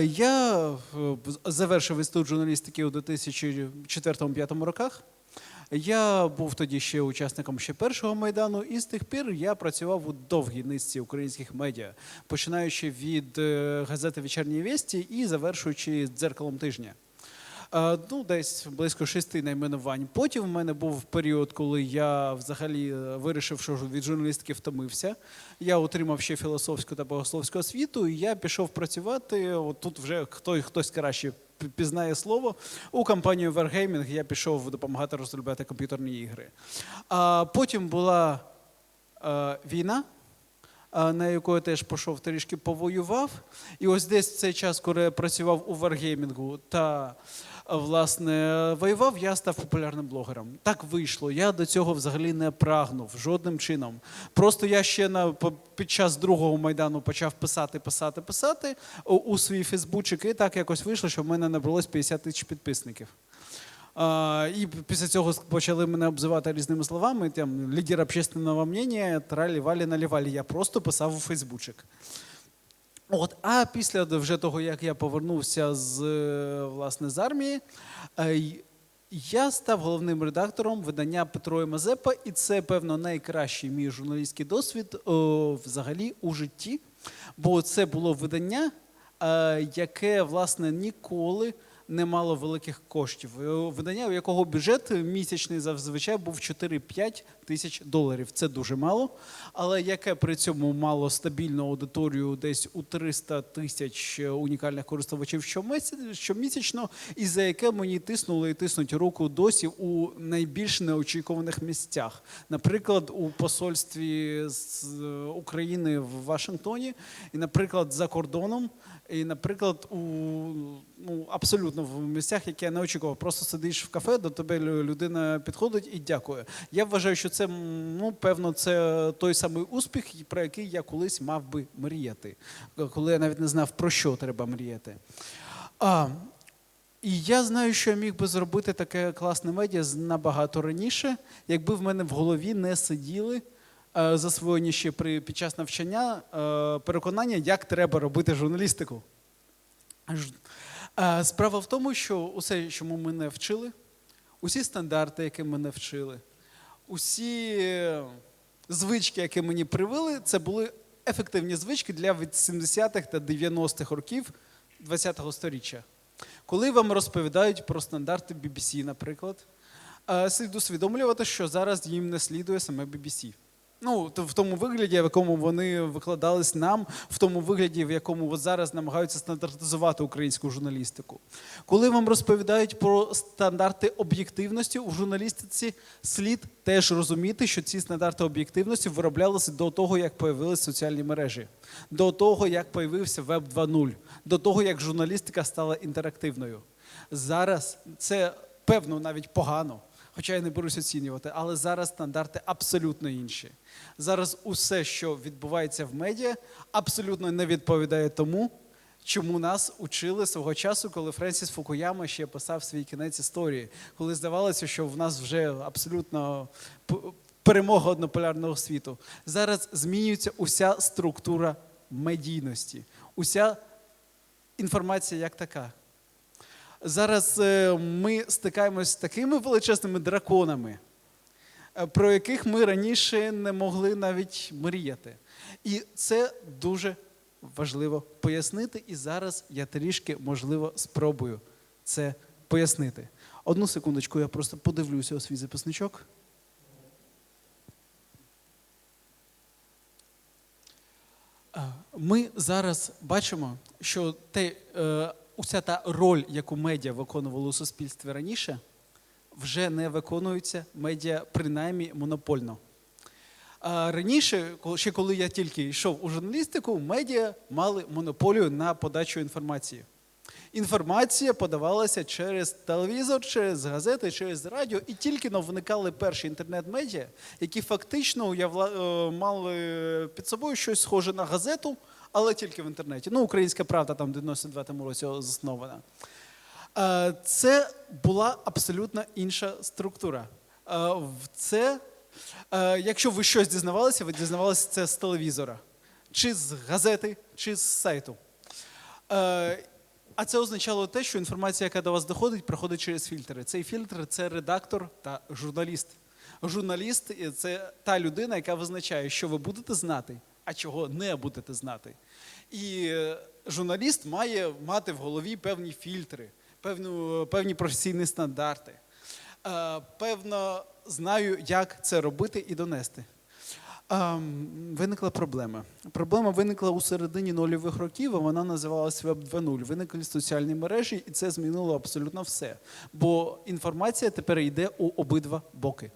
Я е, завершив інститут журналістики у 2004-2005 роках. Я був тоді ще учасником ще першого майдану, і з тих пір я працював у довгій низці українських медіа, починаючи від е, газети Вечерні вісті і завершуючи дзеркалом тижня. Е, Ну, десь близько шести найменувань. Потім в мене був період, коли я взагалі е, вирішив, що від журналістики втомився. Я отримав ще філософську та богословську освіту, і я пішов працювати. От тут вже хто, хтось краще пізнає слово. У компанію Wargaming я пішов допомагати розробляти комп'ютерні ігри. А потім була е, війна на яку я теж пішов трішки повоював. І ось десь в цей час, коли я працював у варгеймінгу та власне воював, я став популярним блогером. Так вийшло. Я до цього взагалі не прагнув жодним чином. Просто я ще на під час другого майдану почав писати, писати, писати у, у свій фейсбучик, і так якось вийшло, що в мене набралось 50 тисяч підписників. А, і після цього почали мене обзивати різними словами, там лідер общественного мнення, тралі валі налівалі. Я просто писав у Фейсбучик. От, а після вже того, як я повернувся з, е, власне, з армії, е, я став головним редактором видання Петро і Мазепа, і це, певно, найкращий мій журналістський досвід о, взагалі у житті. Бо це було видання, е, яке, власне, ніколи не мало великих коштів. Е, Видання, у якого бюджет місячний зазвичай був 4-5 тисяч доларів. Це дуже мало, але яке при цьому мало стабільну аудиторію десь у 300 тисяч унікальних користувачів щомісячно, і за яке мені тиснули і тиснуть руку досі у найбільш неочікуваних місцях. Наприклад, у посольстві з е, України в Вашингтоні, і, наприклад, за кордоном. І, наприклад, у ну, абсолютно в місцях, які я не очікував. Просто сидиш в кафе, до тебе людина підходить і дякує. Я вважаю, що це ну, певно, це той самий успіх, про який я колись мав би мріяти, коли я навіть не знав, про що треба мріяти. А, і я знаю, що я міг би зробити таке класне медіа набагато раніше, якби в мене в голові не сиділи засвоєні ще при, під час навчання е, переконання, як треба робити журналістику. Е, Справа в тому, що усе, чому мене вчили, усі стандарти, які мене вчили, усі е, звички, які мені привили, це були ефективні звички для від 70-х та 90-х років ХХ століття. Коли вам розповідають про стандарти BBC, наприклад, е, слід усвідомлювати, що зараз їм не слідує саме BBC. Ну, в тому вигляді, в якому вони викладались нам, в тому вигляді, в якому от зараз намагаються стандартизувати українську журналістику. Коли вам розповідають про стандарти об'єктивності у журналістиці, слід теж розуміти, що ці стандарти об'єктивності вироблялися до того, як появилися соціальні мережі, до того, як появився Веб 2.0, до того, як журналістика стала інтерактивною. Зараз це певно навіть погано. Хоча я не берусь оцінювати, але зараз стандарти абсолютно інші. Зараз усе, що відбувається в медіа, абсолютно не відповідає тому, чому нас учили свого часу, коли Френсіс Фукуяма ще писав свій кінець історії, коли здавалося, що в нас вже абсолютно перемога однополярного світу. Зараз змінюється уся структура медійності, уся інформація як така. Зараз е, ми стикаємось з такими величезними драконами, е, про яких ми раніше не могли навіть мріяти. І це дуже важливо пояснити. І зараз я трішки, можливо, спробую це пояснити. Одну секундочку, я просто подивлюся у свій записничок. Е, Ми зараз бачимо, що те, уся та роль, яку медіа виконували у суспільстві раніше, вже не виконується медіа принаймні монопольно. А раніше, ще коли я тільки йшов у журналістику, медіа мали монополію на подачу інформації. Інформація подавалася через телевізор, через газети, через радіо, і тільки но виникали перші інтернет-медіа, які фактично уявла, е, мали під собою щось схоже на газету, але тільки в інтернеті. Ну, Українська правда там в 99-му році заснована. Е, Це була абсолютно інша структура. Е, Це, е, якщо ви щось дізнавалися, ви дізнавалися це з телевізора, чи з газети, чи з сайту. А це означало те, що інформація, яка до вас доходить, проходить через фільтри. Цей фільтр це редактор та журналіст. Журналіст це та людина, яка визначає, що ви будете знати, а чого не будете знати. І е, журналіст має мати в голові певні фільтри, певну, певні професійні стандарти. Е, Певно, знаю, як це робити і донести. Ем, Виникла проблема. Проблема виникла у середині нульових років, і вона називалась Web 2.0. Виникли соціальні мережі, і це змінило абсолютно все. Бо інформація тепер йде у обидва боки.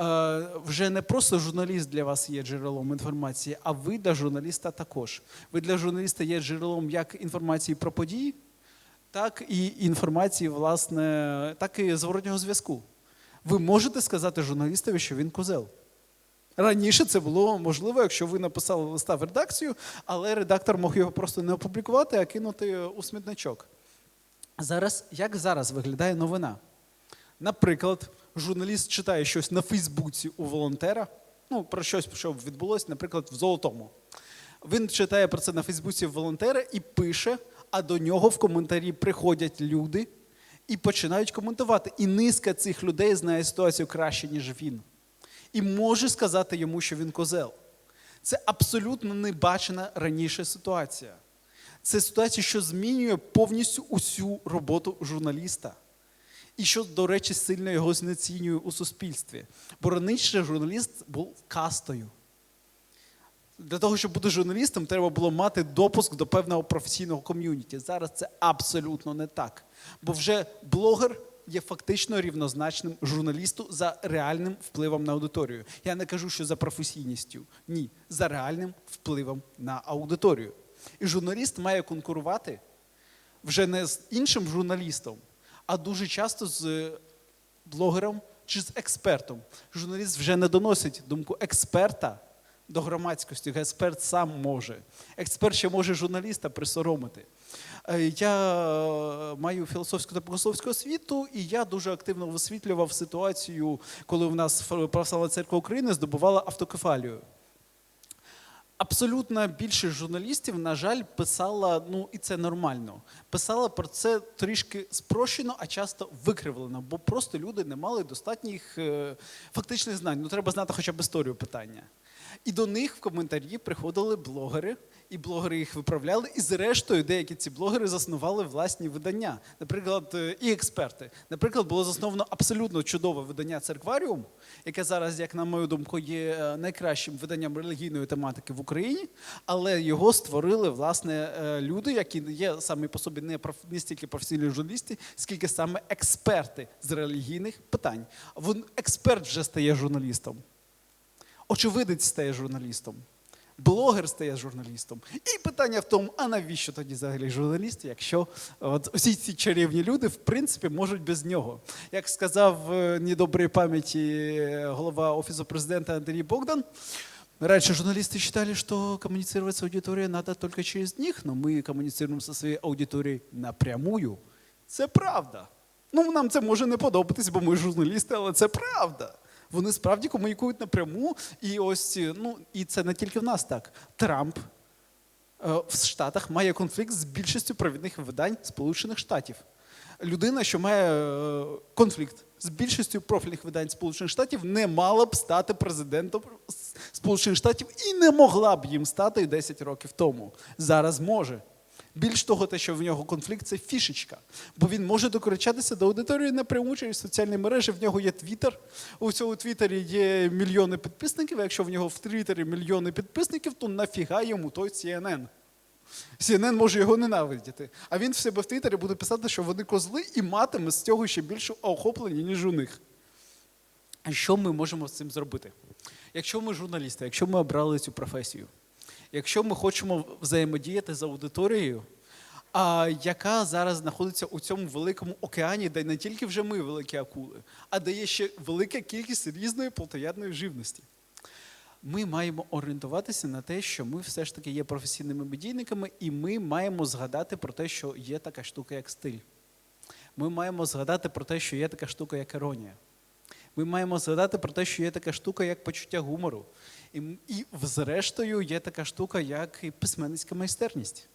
Е, Вже не просто журналіст для вас є джерелом інформації, а ви для журналіста також. Ви для журналіста є джерелом як інформації про події, так і інформації, власне, так і зворотнього зв'язку. Ви можете сказати журналістові, що він козел. Раніше це було можливо, якщо ви написали листа в редакцію, але редактор мог його просто не опублікувати, а кинути у смітничок. Зараз, як зараз виглядає новина? Наприклад, журналіст читає щось на Фейсбуці у волонтера, ну, про щось, що відбулося, наприклад, в Золотому. Він читає про це на Фейсбуці в волонтера і пише, а до нього в коментарі приходять люди і починають коментувати. І низка цих людей знає ситуацію краще, ніж він. І може сказати йому, що він козел. Це абсолютно небачена раніше ситуація. Це ситуація, що змінює повністю усю роботу журналіста. І що, до речі, сильно його знецінює у суспільстві. Бо раніше журналіст був кастою. Для того, щоб бути журналістом, треба було мати допуск до певного професійного ком'юніті. Зараз це абсолютно не так. Бо вже блогер є фактично рівнозначним журналісту за реальним впливом на аудиторію. Я не кажу, що за професійністю. Ні, за реальним впливом на аудиторію. І журналіст має конкурувати вже не з іншим журналістом, а дуже часто з блогером чи з експертом. Журналіст вже не доносить думку експерта до громадськості. Експерт сам може. Експерт ще може журналіста присоромити. Е, Я е, маю філософську та богословську освіту, і я дуже активно висвітлював ситуацію, коли в нас Православна церква України здобувала автокефалію. Абсолютно більшість журналістів, на жаль, писала, ну і це нормально. Писала про це трішки спрощено, а часто викривлено, бо просто люди не мали достатніх е, фактичних знань. Ну треба знати хоча б історію питання. І до них в коментарі приходили блогери, і блогери їх виправляли. І зрештою, деякі ці блогери заснували власні видання, наприклад, е, і експерти. Наприклад, було засновано абсолютно чудове видання Церкваріум, яке зараз, як на мою думку, є е, найкращим виданням релігійної тематики в Україні, але його створили власне е, люди, які є самі по собі не не стільки професійні журналісти, скільки саме експерти з релігійних питань. Вон експерт вже стає журналістом. Очевидець стає журналістом, блогер стає журналістом. І питання в тому, а навіщо тоді взагалі журналіст, якщо от усі ці чарівні люди, в принципі, можуть без нього. Як сказав е, недоброї пам'яті е, голова Офісу президента Андрій Богдан, Раньше журналисты считали, что коммуницировать с аудиторией надо только через них, но мы коммуницируем со своєю аудиторією напрямую. Це правда. Ну, нам це може не подобатись, бо ми журналісти, але це правда. Вони справді комунікують напряму, і ось ну і це не тільки в нас так. Трамп е, в Штатах має конфлікт з більшістю провідних видань Сполучених Штатів. Людина, що має е, конфлікт з більшістю профільних видань Сполучених Штатів, не мала б стати президентом Сполучених Штатів і не могла б їм стати 10 років тому. Зараз може. Більш того, те, що в нього конфлікт, це фішечка. Бо він може докричатися до аудиторії напряму через соціальні мережі. В нього є Твіттер. У цьому Твіттері є мільйони підписників. Якщо в нього в Твіттері мільйони підписників, то нафіга йому той CNN? CNN може його ненавидіти. А він в себе в Твіттері буде писати, що вони козли і матиме з цього ще більше охоплення, ніж у них. Що ми можемо з цим зробити? Якщо ми журналісти, якщо ми обрали цю професію, якщо ми хочемо взаємодіяти з аудиторією, а яка зараз знаходиться у цьому великому океані, де не тільки вже ми великі акули, а де є ще велика кількість різної плотоядної живності. Ми маємо орієнтуватися на те, що ми все ж таки є професійними медійниками, і ми маємо згадати про те, що є така штука, як стиль. Ми маємо згадати про те, що є така штука, як іронія. Ми маємо згадати про те, що є така штука, як почуття гумору. І, і зрештою, є така штука, як і письменницька майстерність.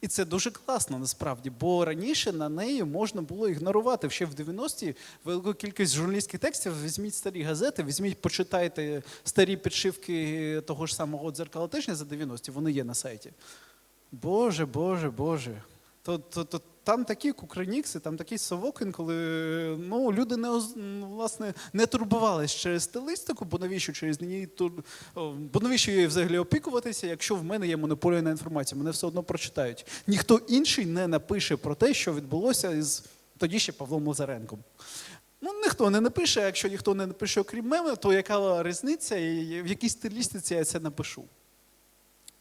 І це дуже класно насправді, бо раніше на неї можна було ігнорувати. Ще в 90-ті велику кількість журналістських текстів. Візьміть старі газети, візьміть, почитайте старі підшивки того ж самого дзеркала тижня за 90-ті, вони є на сайті. Боже, Боже, Боже. То, то, то там такі кукринікси, там такий совок інколи ну, люди не власне не турбувались через стилістику, бо навіщо через неї тур... бо навіщо її взагалі опікуватися, якщо в мене є монополія на інформацію, мене все одно прочитають. Ніхто інший не напише про те, що відбулося із тоді ще Павлом Лазаренком. Ну, ніхто не напише, а якщо ніхто не напише, окрім мене, то яка різниця, і в якій стилістиці я це напишу?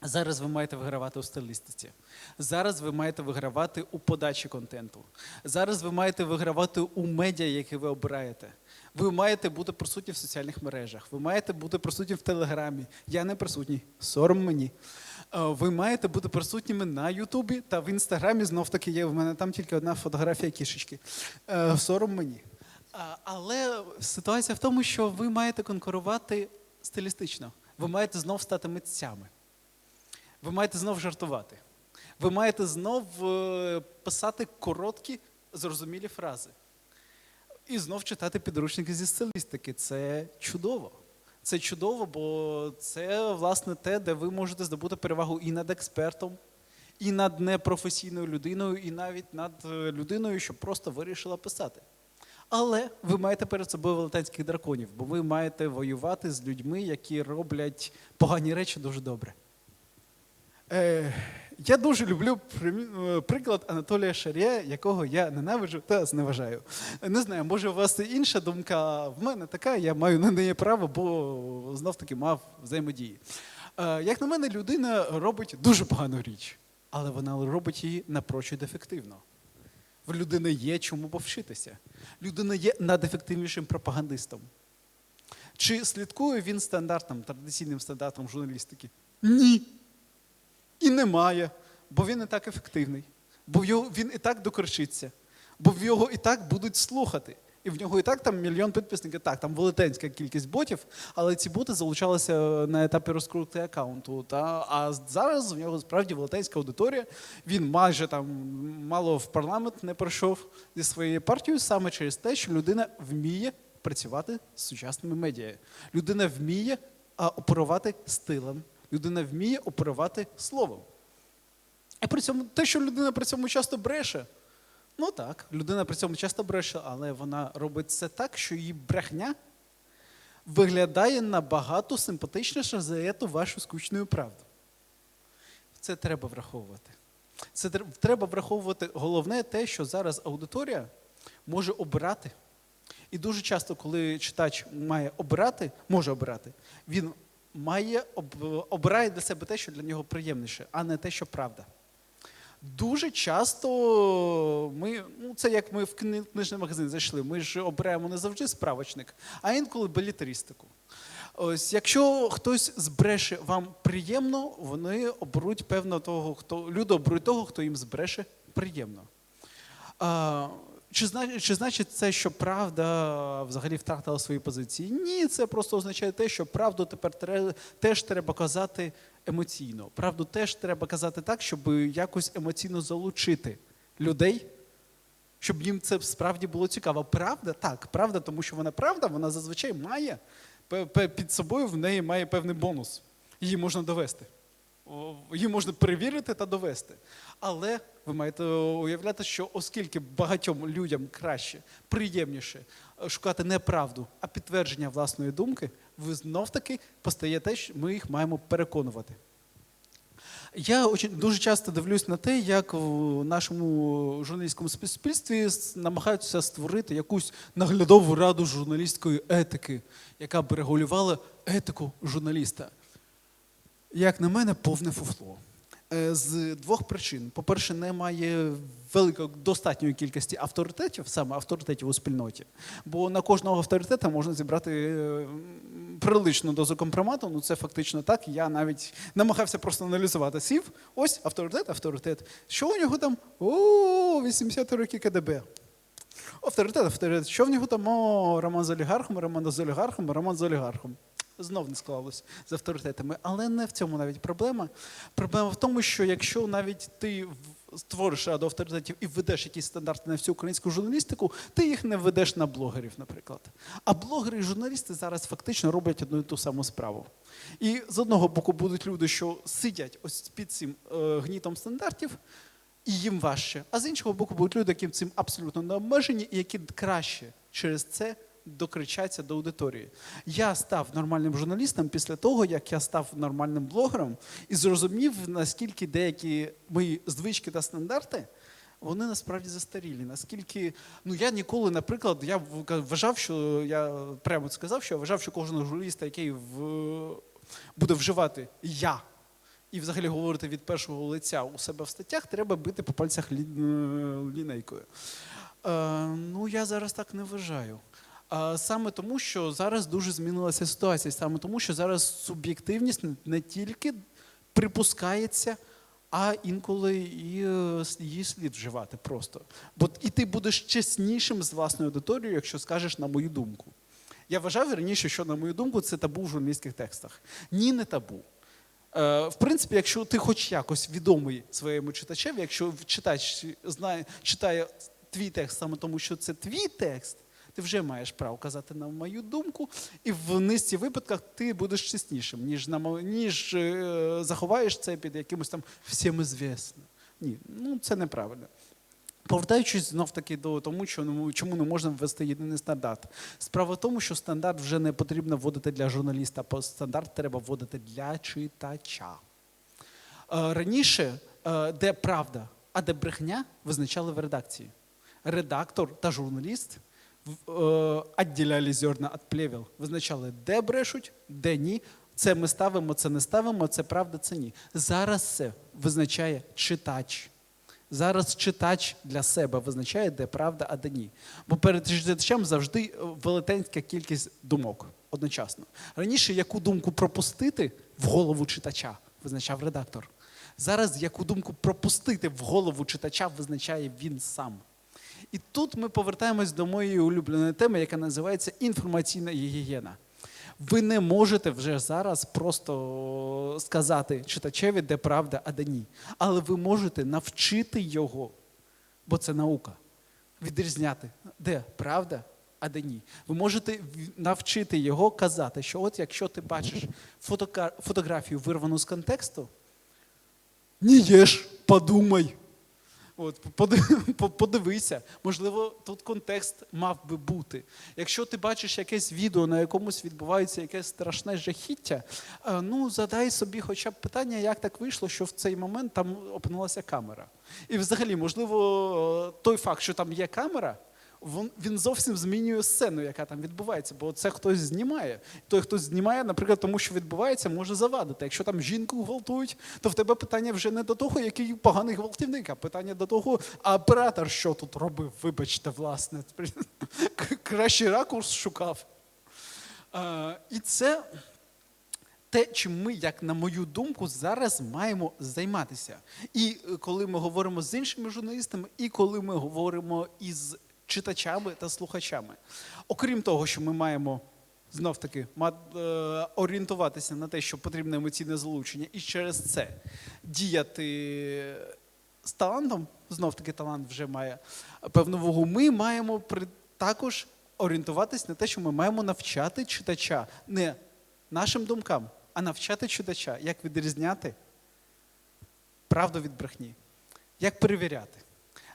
Зараз ви маєте вигравати у стилістиці. Зараз ви маєте вигравати у подачі контенту. Зараз ви маєте вигравати у медіа, які ви обираєте. Ви маєте бути присутні в соціальних мережах. Ви маєте бути присутні в Телеграмі. Я не присутній. Сором мені. Е, Ви маєте бути присутніми на Ютубі та в Інстаграмі знов таки є. У мене там тільки одна фотографія кішечки. Е, Сором мені. Але ситуація в тому, що ви маєте конкурувати стилістично. Ви маєте знов стати митцями. Ви маєте знов жартувати. Ви маєте знов е, писати короткі, зрозумілі фрази. І знов читати підручники зі стилістики. Це чудово. Це чудово, бо це, власне, те, де ви можете здобути перевагу і над експертом, і над непрофесійною людиною, і навіть над е, людиною, що просто вирішила писати. Але ви маєте перед собою велетенських драконів, бо ви маєте воювати з людьми, які роблять погані речі дуже добре. Е, я дуже люблю е, приклад Анатолія Шарія, якого я ненавиджу та зневажаю. Не знаю, може у вас інша думка. В мене така, я маю на неї право, бо знов таки мав взаємодії. Е, як на мене, людина робить дуже погану річ, але вона робить її напрочуд ефективно. В людини є чому повчитися. Людина є надефективнішим пропагандистом. Чи слідкує він стандартам, традиційним стандартам журналістики? Ні. І немає, бо він і так ефективний, бо його, він і так докричиться, бо в його і так будуть слухати. І в нього і так там мільйон підписників. Так, там велетенська кількість ботів, але ці боти залучалися на етапі розкрутки аккаунту. Та, а зараз в нього справді велетенська аудиторія. Він майже там мало в парламент не пройшов зі своєю партією саме через те, що людина вміє працювати з сучасними медіа. Людина вміє оперувати стилем. Людина вміє оперувати словом. І при цьому те, що людина при цьому часто бреше, ну так, людина при цьому часто бреше, але вона робить це так, що її брехня виглядає набагато симпатичніше за ету вашу скучну правду. Це треба враховувати. Це треба враховувати головне те, що зараз аудиторія може обирати. І дуже часто, коли читач має обирати, може обирати, він має об- обирає для себе те, що для нього приємніше, а не те, що правда. Дуже часто ми, ну це як ми в книжний магазин зайшли, ми ж обираємо не завжди справочник, а інколи белітеристику. Ось, якщо хтось збреше вам приємно, вони оберуть певно того, хто люди оберуть того, хто їм збреше приємно. А, чи, чи значить це, що правда взагалі втратила свої позиції? Ні, це просто означає те, що правду тепер тре- теж треба казати емоційно. Правду теж треба казати так, щоб якось емоційно залучити людей, щоб їм це справді було цікаво. Правда? Так, правда, тому що вона правда, вона зазвичай має під собою в неї має певний бонус. Її можна довести. Її можна перевірити та довести. Але ви маєте уявляти, що оскільки багатьом людям краще, приємніше е, шукати не правду, а підтвердження власної думки, ви знов таки постає те, що ми їх маємо переконувати. Я дуже часто дивлюсь на те, як в нашому журналістському суспільстві намагаються створити якусь наглядову раду журналістської етики, яка б регулювала етику журналіста. Як на мене, повне фуфло. Е, З двох причин. По-перше, немає великої достатньої кількості авторитетів, саме авторитетів у спільноті. Бо на кожного авторитета можна зібрати е, приличну дозу компромату. Ну це фактично так. Я навіть намагався просто аналізувати. Сів, ось авторитет, авторитет. Що у нього там? О, 80 роки КДБ. Авторитет, авторитет. Що в нього там? О, роман з олігархом, роман з олігархом, роман з олігархом. Знов не склалось з авторитетами. Але не в цьому навіть проблема. Проблема в тому, що якщо навіть ти створиш раду авторитетів і введеш якісь стандарти на всю українську журналістику, ти їх не введеш на блогерів, наприклад. А блогери і журналісти зараз фактично роблять одну і ту саму справу. І з одного боку будуть люди, що сидять ось під цим е, гнітом стандартів, і їм важче. А з іншого боку, будуть люди, яким цим абсолютно не обмежені, і які краще через це докричаться до аудиторії. Я став нормальним журналістом після того, як я став нормальним блогером і зрозумів, наскільки деякі мої звички та стандарти. Вони насправді застарілі. Наскільки ну я ніколи, наприклад, я вважав, що я прямо сказав, що я вважав, що кожен журналіст, який в, буде вживати я і взагалі говорити від першого лиця у себе в статтях, треба бити по пальцях лі, е, лінейкою. Е, ну, я зараз так не вважаю. Саме тому, що зараз дуже змінилася ситуація, саме тому, що зараз суб'єктивність не- не тільки припускається, а інколи і е, її слід вживати просто. Бо і ти будеш чеснішим з власною аудиторією, якщо скажеш на мою думку. Я вважав раніше, що, на мою думку, це табу в журналістських текстах. Ні, не табу. Е, В принципі, якщо ти хоч якось відомий своєму читачеві, якщо читач знає, читає твій текст саме тому, що це твій текст, ти вже маєш право казати на мою думку, і в низці випадках ти будеш чеснішим, ніж на ніж е, заховаєш це під якимось там всім ізвісно. Ні, ну це неправильно. Повертаючись знов таки до тому, що ну, чому не можна ввести єдиний стандарт. Справа в тому, що стандарт вже не потрібно вводити для журналіста, а стандарт треба вводити для читача. Е, Раніше, е, де правда, а де брехня, визначали в редакції. Редактор та журналіст відділяли зерна від плевел, визначали, де брешуть, де ні. Це ми ставимо, це не ставимо, це правда, це ні. Зараз це визначає читач. Зараз читач для себе визначає, де правда, а де ні. Бо перед читачем завжди е, велетенська кількість думок одночасно. Раніше яку думку пропустити в голову читача визначав редактор. Зараз яку думку пропустити в голову читача визначає він сам. І тут ми повертаємось до моєї улюбленої теми, яка називається інформаційна гігієна. Ви не можете вже зараз просто сказати читачеві, де правда, а де ні. Але ви можете навчити його, бо це наука, відрізняти, де правда, а де ні. Ви можете навчити його казати, що от якщо ти бачиш фотографію вирвану з контексту, не їж, подумай. От, поди- по- подивися, можливо, тут контекст мав би бути. Якщо ти бачиш якесь відео, на якомусь відбувається якесь страшне жахіття, е, ну задай собі хоча б питання, як так вийшло, що в цей момент там опинилася камера. І взагалі, можливо, той факт, що там є камера, він зовсім змінює сцену, яка там відбувається, бо це хтось знімає. Той, хто знімає, наприклад, тому що відбувається, може завадити. Якщо там жінку гвалтують, то в тебе питання вже не до того, який поганий гвалтівник, а питання до того, а оператор що тут робив, вибачте, власне. Кращий ракурс шукав. І це те, чим ми, як на мою думку, зараз маємо займатися. І е, коли ми говоримо з іншими журналістами, і коли ми говоримо із читачами та слухачами. Окрім того, що ми маємо знов таки е, орієнтуватися на те, що потрібне емоційне залучення, і через це діяти з талантом, знов таки талант вже має певну вагу. Ми маємо при- також орієнтуватись на те, що ми маємо навчати читача не нашим думкам, а навчати читача, як відрізняти правду від брехні, як перевіряти,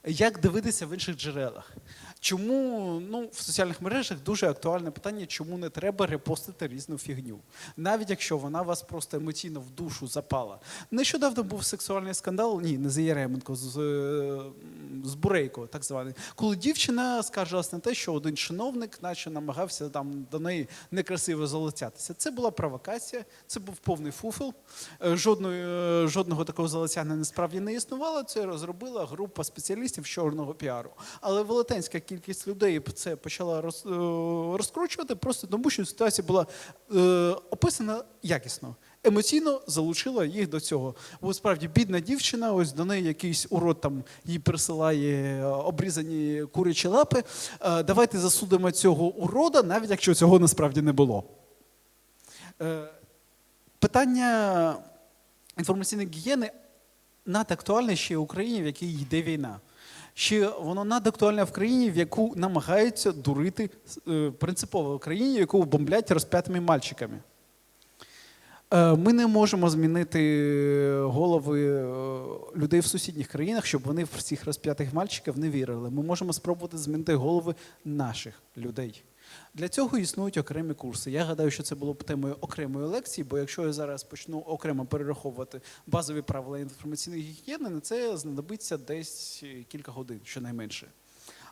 як дивитися в інших джерелах. Чому ну, в соціальних мережах дуже актуальне питання, чому не треба репостити різну фігню, навіть якщо вона вас просто емоційно в душу запала. Нещодавно був сексуальний скандал, ні, не з Єременко, з, з Бурейко, так званий, коли дівчина скаржилась на те, що один чиновник, наче намагався там до неї некрасиво залицятися. Це була провокація, це був повний фуфел. Е, Жодної, е, жодного такого залицяння насправді не існувало. Це розробила група спеціалістів чорного піару. Але велетенська кількість людей це почала е, розкручувати просто тому, що ситуація була е, описана якісно. Емоційно залучила їх до цього. Бо справді бідна дівчина, ось до неї якийсь урод там їй присилає е, обрізані курячі лапи. Давайте засудимо цього урода, навіть якщо цього насправді не було. Питання інформаційної гігієни надактуальне ще в Україні, в якій йде війна. Ще воно надактуальне в країні, в яку намагаються дурити е, принципово в країні, яку бомблять розп'ятими мальчиками. Е, Ми не можемо змінити голови е, людей в сусідніх країнах, щоб вони в цих розп'ятих мальчиків не вірили. Ми можемо спробувати змінити голови наших людей. Для цього існують окремі курси. Я гадаю, що це було б темою окремої лекції, бо якщо я зараз почну окремо перераховувати базові правила інформаційної гігієни, на це знадобиться десь кілька годин, щонайменше.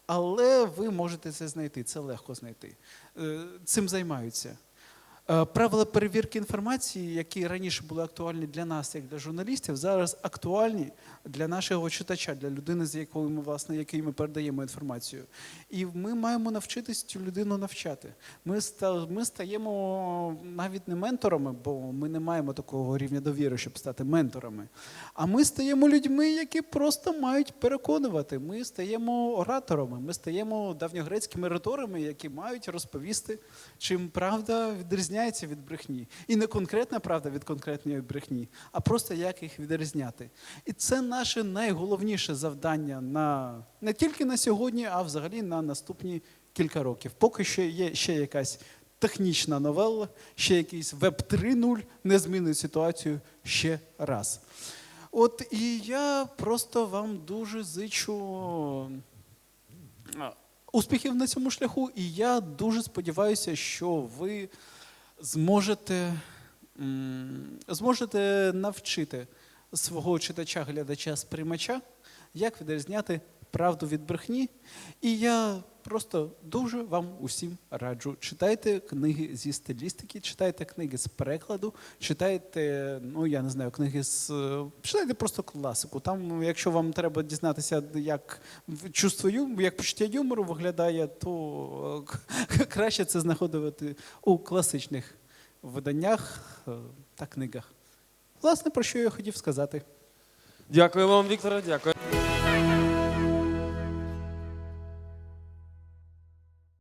Але ви можете це знайти, це легко знайти. Е, Цим займаються. Е, Правила перевірки інформації, які раніше були актуальні для нас, як для журналістів, зараз актуальні для нашого читача, для людини, з якою ми власне якій ми передаємо інформацію. І ми маємо навчитись цю людину навчати. Ми ми стаємо навіть не менторами, бо ми не маємо такого рівня довіри, щоб стати менторами. А ми стаємо людьми, які просто мають переконувати. Ми стаємо ораторами, ми стаємо давньогрецькими риторами, які мають розповісти, чим правда відрізняється від брехні. І не конкретна правда від конкретної брехні, а просто як їх відрізняти. І це наше найголовніше завдання на не тільки на сьогодні, а взагалі на наступні кілька років. Поки що є ще якась технічна новела, ще якийсь веб 3.0 не змінить ситуацію ще раз. От і я просто вам дуже зичу успіхів на цьому шляху, і я дуже сподіваюся, що ви зможете, зможете навчити свого читача, глядача, сприймача, як відрізняти правду від брехні. І я просто дуже вам усім раджу. Читайте книги зі стилістики, читайте книги з перекладу, читайте, ну я не знаю, книги з. Читайте просто класику. Там, якщо вам треба дізнатися, як чувство юмору, як почуття юмору виглядає, то е, краще це знаходити у класичних виданнях е, та книгах. Власне, про що я хотів сказати. Дякую вам, Вікторе. Дякую.